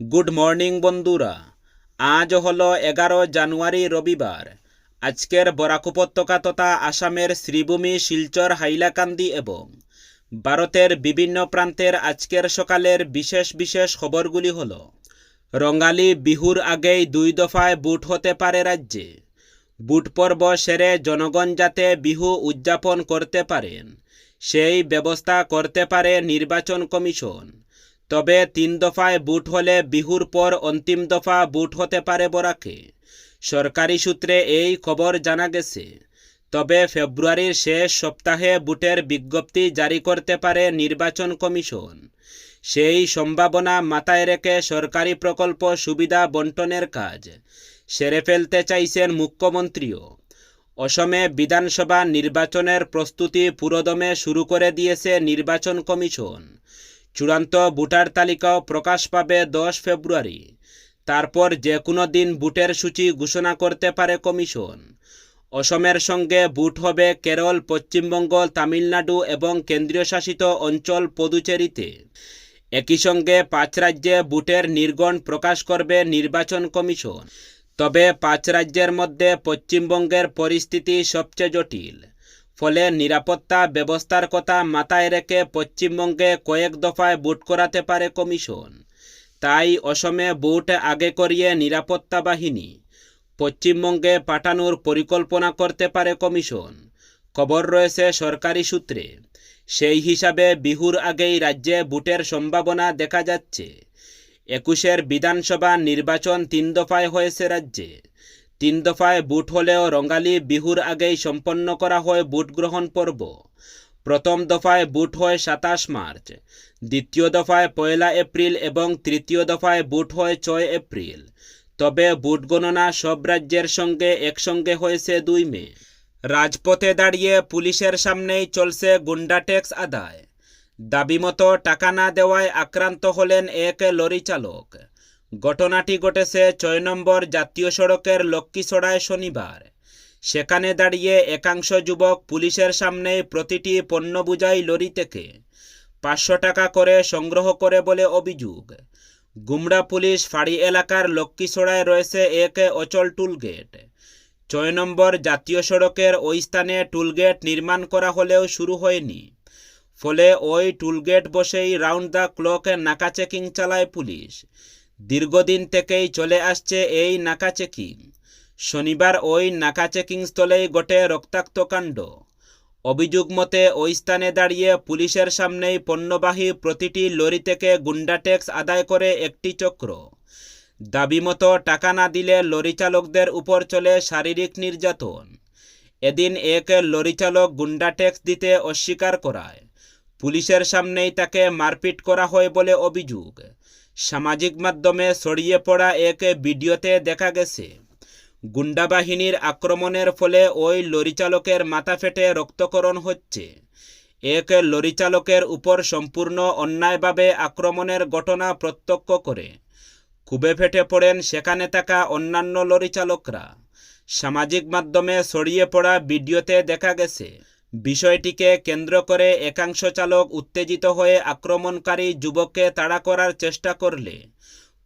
Good morning বন্ধুরা। আজ হলো এগারো জানুয়ারি, রবিবার। আজকের বরাক উপত্যকা তথা আসামের শ্রীভূমি, শিলচর, হাইলাকান্দি এবং ভারতের বিভিন্ন প্রান্তের আজকের সকালের বিশেষ বিশেষ খবরগুলি হল রঙালী বিহুর আগেই দুই দফায় বুট হতে পারে রাজ্যে। বুট পর্ব সেরে জনগণ যাতে বিহু উদযাপন করতে পারেন, সেই ব্যবস্থা করতে পারে নির্বাচন কমিশন। তবে তিন দফায় বুট হলে বিহুর পর অন্তিম দফা বুট হতে পারে বরাকে। সরকারি সূত্রে এই খবর জানা গেছে। তবে ফেব্রুয়ারির শেষ সপ্তাহে বুটের বিজ্ঞপ্তি জারি করতে পারে নির্বাচন কমিশন। সেই সম্ভাবনা মাথায় রেখে সরকারি প্রকল্প সুবিধা বন্টনের কাজ সেরে ফেলতে চাইছেন মুখ্যমন্ত্রীও। অসমে বিধানসভা নির্বাচনের প্রস্তুতি পুরোদমে শুরু করে দিয়েছে নির্বাচন কমিশন। চূড়ান্ত ভোটার তালিকাও প্রকাশ পাবে দশ ফেব্রুয়ারি। তারপর যে কোনো দিন বুটের সূচি ঘোষণা করতে পারে কমিশন। অসমের সঙ্গে বুট হবে কেরল, পশ্চিমবঙ্গ, তামিলনাড়ু এবং কেন্দ্রীয় শাসিত অঞ্চল পদুচেরিতে। একই সঙ্গে পাঁচ রাজ্যে বুটের নির্গণ প্রকাশ করবে নির্বাচন কমিশন। তবে পাঁচ রাজ্যের মধ্যে পশ্চিমবঙ্গের পরিস্থিতি সবচেয়ে জটিল। ফলে নিরাপত্তা ব্যবস্থার কথা মাথায় রেখে পশ্চিমবঙ্গে কয়েক দফায় বুট করাতে পারে কমিশন। তাই অসমে বুট আগে করিয়ে নিরাপত্তা বাহিনী। পশ্চিমবঙ্গে পাঠানোর পরিকল্পনা করতে পারে কমিশন। খবর রয়েছে সরকারি সূত্রে। সেই হিসাবে বিহুর আগেই রাজ্যে বুটের সম্ভাবনা দেখা যাচ্ছে। একুশের বিধানসভা নির্বাচন তিন দফায় হয়েছে রাজ্যে। তিন দফায় বুট হলেও রঙ্গালী বিহুর আগেই সম্পন্ন করা হয় বুট গ্রহণ পর্ব প্রথম দফায় বুট হয় সাতাশ মার্চ দ্বিতীয় দফায় পয়লা এপ্রিল এবং তৃতীয় দফায় বুট হয় ছয় এপ্রিল তবে বুট গণনা সব রাজ্যের সঙ্গে একসঙ্গে হয়েছে দুই মে। রাজপথে দাঁড়িয়ে পুলিশের সামনেই চলছে গুন্ডা ট্যাক্স আদায়। দাবি মতো টাকা না দেওয়ায় আক্রান্ত হলেন এক লরি চালক। ঘটনাটি ঘটেছে ছয় নম্বর জাতীয় সড়কের লক্ষ্মীছড়ায় শনিবার। সেখানে দাঁড়িয়ে একাংশ যুবক পুলিশের সামনে প্রতিটি পণ্য বুঝাই লরি থেকে পাঁচশো টাকা করে সংগ্রহ করে বলে অভিযোগ। গুমরা পুলিশ ফাঁড়ি এলাকার লক্ষ্মীছড়ায় রয়েছে এক অচল টুলগেট ছয় নম্বর জাতীয় সড়কের ওই স্থানে টুলগেট নির্মাণ করা হলেও শুরু হয়নি। ফলে ওই টুলগেট বসেই রাউন্ড দ্য ক্লক নাকা চেকিং চালায় পুলিশ। দীর্ঘদিন থেকেই চলে আসছে এই নাকা চেকিং। শনিবার ওই নাকা চেকিং স্থলেই রক্তাক্ত কাণ্ড। অভিযোগ মতে, ওই স্থানে দাঁড়িয়ে পুলিশের সামনেই পণ্যবাহী প্রতিটি লরি থেকে গুন্ডা ট্যাক্স আদায় করে একটি চক্র। দাবি মতো টাকা না দিলে লরি চালকদের উপর চলে শারীরিক নির্যাতন। এদিন এক লরি চালক গুন্ডা ট্যাক্স দিতে অস্বীকার করায়। পুলিশের সামনেই তাকে মারপিট করা হয় বলে অভিযোগ। সামাজিক মাধ্যমে ছড়িয়ে পড়া এক ভিডিওতে দেখা গেছে গুন্ডা বাহিনীর আক্রমণের ফলে ওই লরি চালকের মাথা ফেটে রক্তকরণ হচ্ছে। এক লরি চালকের উপর সম্পূর্ণ অন্যায়ভাবে আক্রমণের ঘটনা প্রত্যক্ষ করে। খুবে ফেটে পড়েন সেখানে থাকা অন্যান্য লরি চালকরা সামাজিক মাধ্যমে ছড়িয়ে পড়া ভিডিওতে দেখা গেছে বিষয়টিকে কেন্দ্র করে একাংশ চালক উত্তেজিত হয়ে আক্রমণকারী যুবককে তাড়া করার চেষ্টা করলে।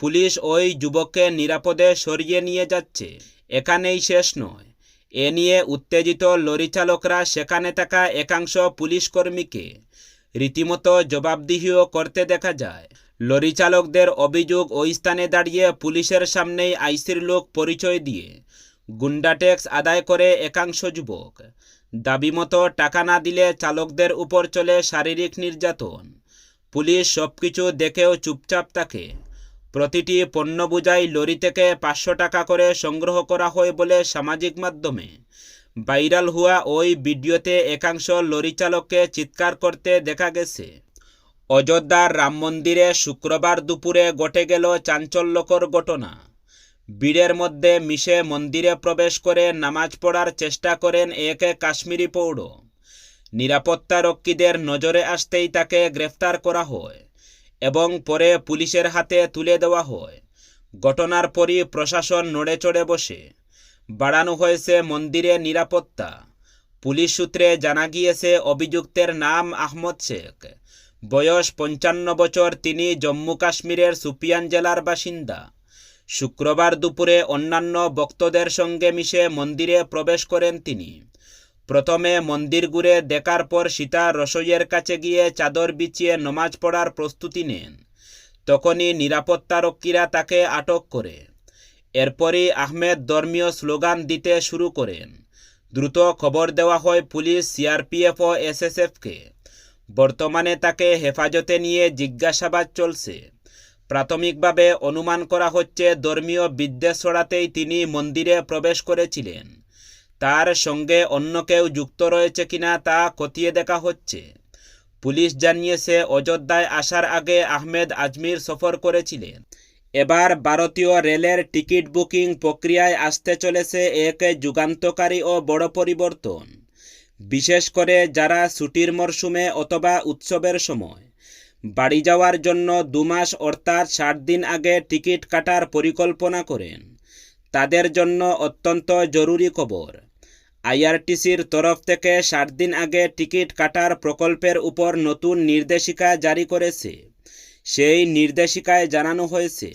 পুলিশ ওই যুবককে নিরাপদে সরিয়ে নিয়ে যাচ্ছে। এখানেই শেষ নয়। এ নিয়ে উত্তেজিত লরি চালকরা সেখানে থাকা একাংশ পুলিশ কর্মীকে রীতিমতো জবাবদিহিও করতে দেখা যায়। লরি চালকদের অভিযোগ ওই স্থানে দাঁড়িয়ে পুলিশের সামনেই আইসির লোক পরিচয় দিয়ে গুন্ডা ট্যাক্স আদায় করে একাংশ যুবক। দাবিমতো টাকা না দিলে চালকদের উপর চলে শারীরিক নির্যাতন। পুলিশ সবকিছু দেখেও চুপচাপ থাকে। প্রতিটি পণ্য বোঝাই লরি থেকে পাঁচশো টাকা করে সংগ্রহ করা হয় বলে সামাজিক মাধ্যমে। ভাইরাল হওয়া ওই ভিডিওতে একাংশ লরি চালককে চিৎকার করতে দেখা গেছে। অযোধ্যার রাম মন্দিরে শুক্রবার দুপুরে ঘটে গেল চাঞ্চল্যকর ঘটনা। ভিড়ের মধ্যে মিশে মন্দিরে প্রবেশ করে নামাজ পড়ার চেষ্টা করেন এক কাশ্মীরি পৌঢ় নিরাপত্তারক্ষীদের নজরে আসতেই তাকে গ্রেফতার করা হয় এবং পরে পুলিশের হাতে তুলে দেওয়া হয়। ঘটনার পরই প্রশাসন নড়ে চড়ে বসে। বাড়ানো হয়েছে মন্দিরে নিরাপত্তা। পুলিশ সূত্রে জানা গিয়েছে, অভিযুক্তের নাম আহমদ শেখ। বয়স পঞ্চান্ন বছর, তিনি জম্মু কাশ্মীরের সুপিয়ান জেলার বাসিন্দা। শুক্রবার দুপুরে অন্যান্য ভক্তদের সঙ্গে মিশে মন্দিরে প্রবেশ করেন তিনি। প্রথমে মন্দির ঘুরে দেখার পর সীতা রসইয়ের কাছে গিয়ে চাদর বিছিয়ে নমাজ পড়ার প্রস্তুতি নেন। তখনই নিরাপত্তারক্ষীরা তাকে আটক করে। এরপরই আহমেদ ধর্মীয় স্লোগান দিতে শুরু করেন। দ্রুত খবর দেওয়া হয় পুলিশ, সিআরপিএফ ও এসএসএফকে। বর্তমানে তাকে হেফাজতে নিয়ে জিজ্ঞাসাবাদ চলছে। প্রাথমিকভাবে অনুমান করা হচ্ছে ধর্মীয় বিদ্বেষ ছড়াতেই তিনি মন্দিরে প্রবেশ করেছিলেন। তার সঙ্গে অন্য কেউ যুক্ত রয়েছে কিনা তা খতিয়ে দেখা হচ্ছে। পুলিশ জানিয়েছে, অযোধ্যায় আসার আগে আহমেদ আজমির সফর করেছিলেন। এবার ভারতীয় রেলের টিকিট বুকিং প্রক্রিয়ায় আসতে চলেছে এক যুগান্তকারী ও বড় পরিবর্তন। বিশেষ করে যারা ছুটির মরশুমে অথবা উৎসবের সময়। বাড়ি যাওয়ার জন্য দুমাস অর্থাৎ ষাট দিন আগে টিকিট কাটার পরিকল্পনা করেন। তাদের জন্য অত্যন্ত জরুরি খবর। আইআরটিসির তরফ থেকে ষাট দিন আগে টিকিট কাটার প্রকল্পের উপর নতুন নির্দেশিকা জারি করেছে। সেই নির্দেশিকায় জানানো হয়েছে,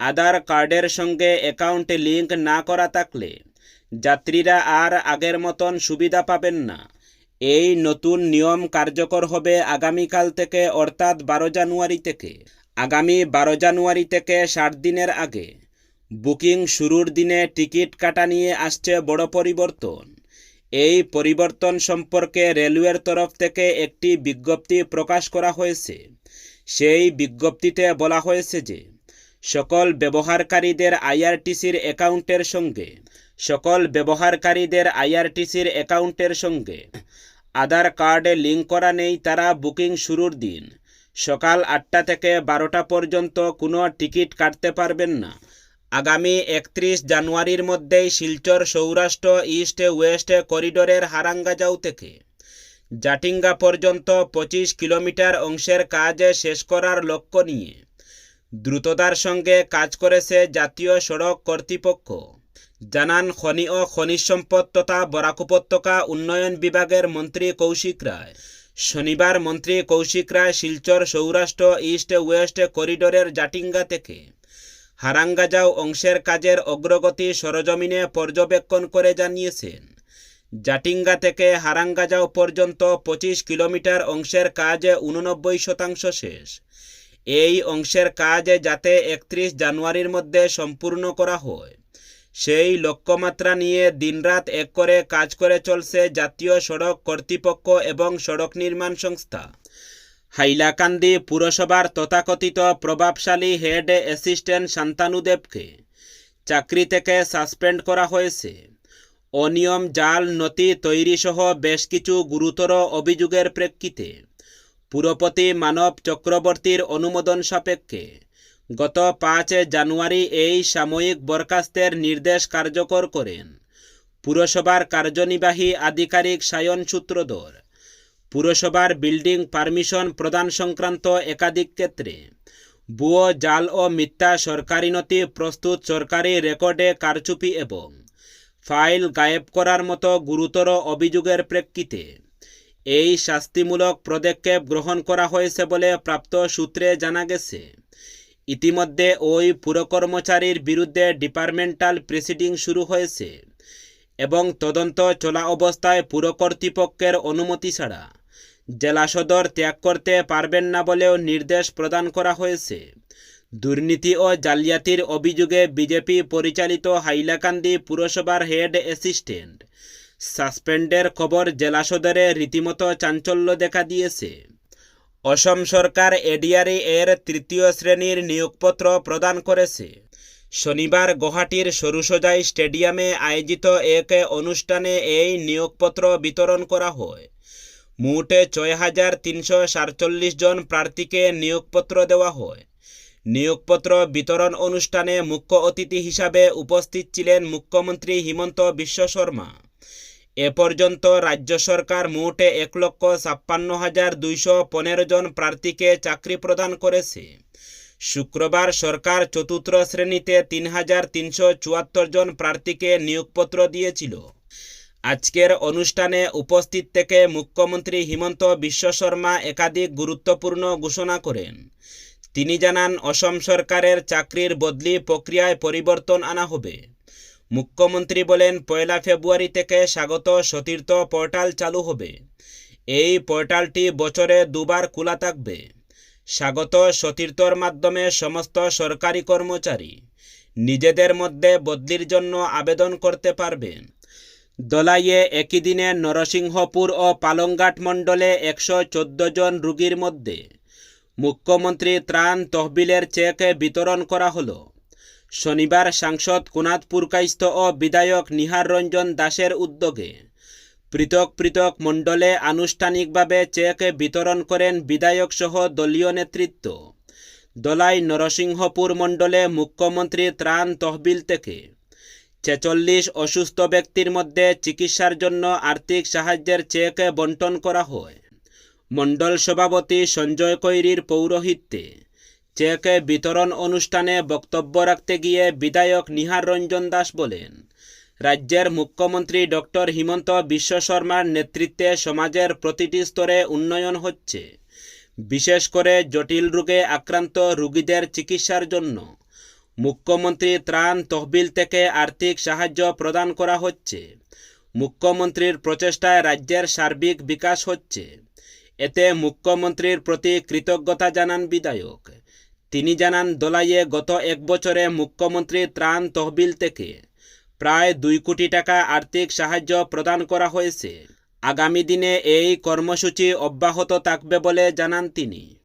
আধার কার্ডের সঙ্গে অ্যাকাউন্ট লিংক না করা থাকলে যাত্রীরা আর আগের মতন সুবিধা পাবেন না। এই নতুন নিয়ম কার্যকর হবে আগামীকাল থেকে, অর্থাৎ বারো জানুয়ারি থেকে। আগামী বারো জানুয়ারি থেকে ষাট দিনের আগে। বুকিং শুরুর দিনে টিকিট কাটা নিয়ে আসছে বড় পরিবর্তন। এই পরিবর্তন সম্পর্কে রেলওয়ের তরফ থেকে একটি বিজ্ঞপ্তি প্রকাশ করা হয়েছে। সেই বিজ্ঞপ্তিতে বলা হয়েছে যে, সকল ব্যবহারকারীদের আইআরটিসির অ্যাকাউন্টের সঙ্গে, সকল ব্যবহারকারীদের আইআরটিসির অ্যাকাউন্টের সঙ্গে আধার কার্ডে লিঙ্ক করা নেই তারা বুকিং শুরুর দিন। সকাল আটটা থেকে বারোটা পর্যন্ত কোনো টিকিট কাটতে পারবেন না। আগামী একত্রিশ জানুয়ারির মধ্যেই শিলচর সৌরাষ্ট্র ইস্ট ওয়েস্ট করিডোরের হারাঙ্গাজাউ থেকে। জাটিঙ্গা পর্যন্ত পঁচিশ কিলোমিটার অংশের কাজ শেষ করার লক্ষ্য নিয়ে। দ্রুততার সঙ্গে কাজ করেছে জাতীয় সড়ক কর্তৃপক্ষ। জানান খনি ও খনিজ সম্পদ তথা বরাক উপত্যকা উন্নয়ন বিভাগের মন্ত্রী কৌশিক রায়। শনিবার মন্ত্রী কৌশিক রায় শিলচর সৌরাষ্ট্র ইস্ট ওয়েস্ট করিডোরের জাটিঙ্গা থেকে হারাঙ্গাজাও অংশের কাজের অগ্রগতি সরজমিনে পর্যবেক্ষণ করে জানিয়েছেন। জাটিঙ্গা থেকে হারাঙ্গাজাও পর্যন্ত পঁচিশ কিলোমিটার অংশের কাজ উননব্বই শতাংশ শেষ। এই অংশের কাজ যাতে একত্রিশ জানুয়ারির মধ্যে সম্পূর্ণ করা হয়। সেই লক্ষ্যমাত্রা নিয়ে দিনরাত এক করে কাজ করে চলছে জাতীয় সড়ক কর্তৃপক্ষ এবং সড়ক নির্মাণ সংস্থা। হাইলাকান্দি পুরসভার তথাকথিত প্রভাবশালী হেড অ্যাসিস্ট্যান্ট শান্তানুদেবকে চাকরি থেকে সাসপেন্ড করা হয়েছে। অনিয়ম, জাল, নথি তৈরিসহ বেশ কিছু গুরুতর অভিযোগের প্রেক্ষিতে পুরপতি মানব চক্রবর্তীর অনুমোদন সাপেক্ষে গত পাঁচ জানুয়ারি এই সাময়িক বরখাস্তের নির্দেশ কার্যকর করেন। পুরসভার কার্যনির্বাহী আধিকারিক সায়ন সূত্রধর। পুরসভার বিল্ডিং পারমিশন প্রদান সংক্রান্ত একাধিক ক্ষেত্রে ভুয়ো জাল ও মিথ্যা সরকারি নথি প্রস্তুত সরকারি রেকর্ডে কারচুপি এবং ফাইল গায়েব করার মতো গুরুতর অভিযোগের প্রেক্ষিতে এই শাস্তিমূলক পদক্ষেপ গ্রহণ করা হয়েছে বলে প্রাপ্ত সূত্রে জানা গেছে। ইতিমধ্যে ওই পুরকর্মচারীর বিরুদ্ধে ডিপার্টমেন্টাল প্রেসিডিং শুরু হয়েছে এবং তদন্ত চলা অবস্থায় পুর কর্তৃপক্ষের অনুমতি ছাড়া জেলা সদর ত্যাগ করতে পারবেন না বলেও নির্দেশ প্রদান করা হয়েছে। দুর্নীতি ও জালিয়াতির অভিযোগে বিজেপি পরিচালিত হাইলাকান্দি পুরসভার হেড অ্যাসিস্ট্যান্ট। সাসপেন্ডের খবর জেলা সদরে রীতিমতো চাঞ্চল্য দেখা দিয়েছে। অসম সরকার এডিআরই এর তৃতীয় শ্রেণির নিয়োগপত্র প্রদান করেছে। শনিবার গুয়াহাটির সরুসজাই স্টেডিয়ামে আয়োজিত এক অনুষ্ঠানে এই নিয়োগপত্র বিতরণ করা হয়। মোটে ছয় হাজার তিনশো সাতচল্লিশ জন প্রার্থীকে নিয়োগপত্র দেওয়া হয়। নিয়োগপত্র বিতরণ অনুষ্ঠানে মুখ্য অতিথি হিসাবে উপস্থিত ছিলেন মুখ্যমন্ত্রী হিমন্ত বিশ্ব শর্মা। এ পর্যন্ত রাজ্য সরকার মোটে এক লক্ষ ছাপ্পান্ন হাজার দুইশো পনেরো জন প্রার্থীকে চাকরি প্রদান করেছে। শুক্রবার সরকার চতুর্থ শ্রেণীতে তিন হাজার তিনশো চুয়াত্তর জন প্রার্থীকে নিয়োগপত্র দিয়েছিল। আজকের অনুষ্ঠানে উপস্থিত থেকে মুখ্যমন্ত্রী হিমন্ত বিশ্ব শর্মা একাধিক গুরুত্বপূর্ণ ঘোষণা করেন। তিনি জানান, অসম সরকারের চাকরির বদলি প্রক্রিয়ায় পরিবর্তন আনা হবে। মুখ্যমন্ত্রী বলেন, পয়লা ফেব্রুয়ারি থেকে স্বাগত সতীর্থ পোর্টাল চালু হবে। এই পোর্টালটি বছরে দুবার খোলা থাকবে। স্বাগত সতীর্থর মাধ্যমে সমস্ত সরকারি কর্মচারী নিজেদের মধ্যে বদলির জন্য আবেদন করতে পারবে। দলাইয়ে একই দিনে নরসিংহপুর ও পালংঘাট মণ্ডলে একশো চোদ্দ জন রুগীর মধ্যে মুখ্যমন্ত্রী ত্রাণ তহবিলের চেক বিতরণ করা হলো। শনিবার সাংসদ কুনাথ পুরকাইস্থ ও বিধায়ক নিহার রঞ্জন দাসের উদ্যোগে পৃথক পৃথক মণ্ডলে আনুষ্ঠানিকভাবে চেক বিতরণ করেন বিধায়ক সহ দলীয় নেতৃত্ব। দলাই নরসিংহপুর মণ্ডলে মুখ্যমন্ত্রী ত্রাণ তহবিল থেকে। ছেচল্লিশ অসুস্থ ব্যক্তির মধ্যে চিকিৎসার জন্য আর্থিক সাহায্যের চেক বন্টন করা হয়। মণ্ডল সভাপতি সঞ্জয় কৈরির পৌরোহিত্যে চেক বিতরণ অনুষ্ঠানে বক্তব্য রাখতে গিয়ে বিধায়ক নিহার রঞ্জন দাস বলেন, রাজ্যের মুখ্যমন্ত্রী ডক্টর হিমন্ত বিশ্ব শর্মার নেতৃত্বে সমাজের প্রতিটি স্তরে উন্নয়ন হচ্ছে। বিশেষ করে জটিল রোগে আক্রান্ত রোগীদের চিকিৎসার জন্য। মুখ্যমন্ত্রী ত্রাণ তহবিল থেকে আর্থিক সাহায্য প্রদান করা হচ্ছে। মুখ্যমন্ত্রীর প্রচেষ্টায় রাজ্যের সার্বিক বিকাশ হচ্ছে। এতে মুখ্যমন্ত্রীর প্রতি কৃতজ্ঞতা জানান বিধায়ক। তিনি জানান, দোলাইয়ে গত এক বছরে মুখ্যমন্ত্রী ত্রাণ তহবিল থেকে প্রায় দুই কোটি টাকা আর্থিক সাহায্য প্রদান করা হয়েছে। আগামী দিনে এই কর্মসূচি অব্যাহত থাকবে বলে জানান তিনি।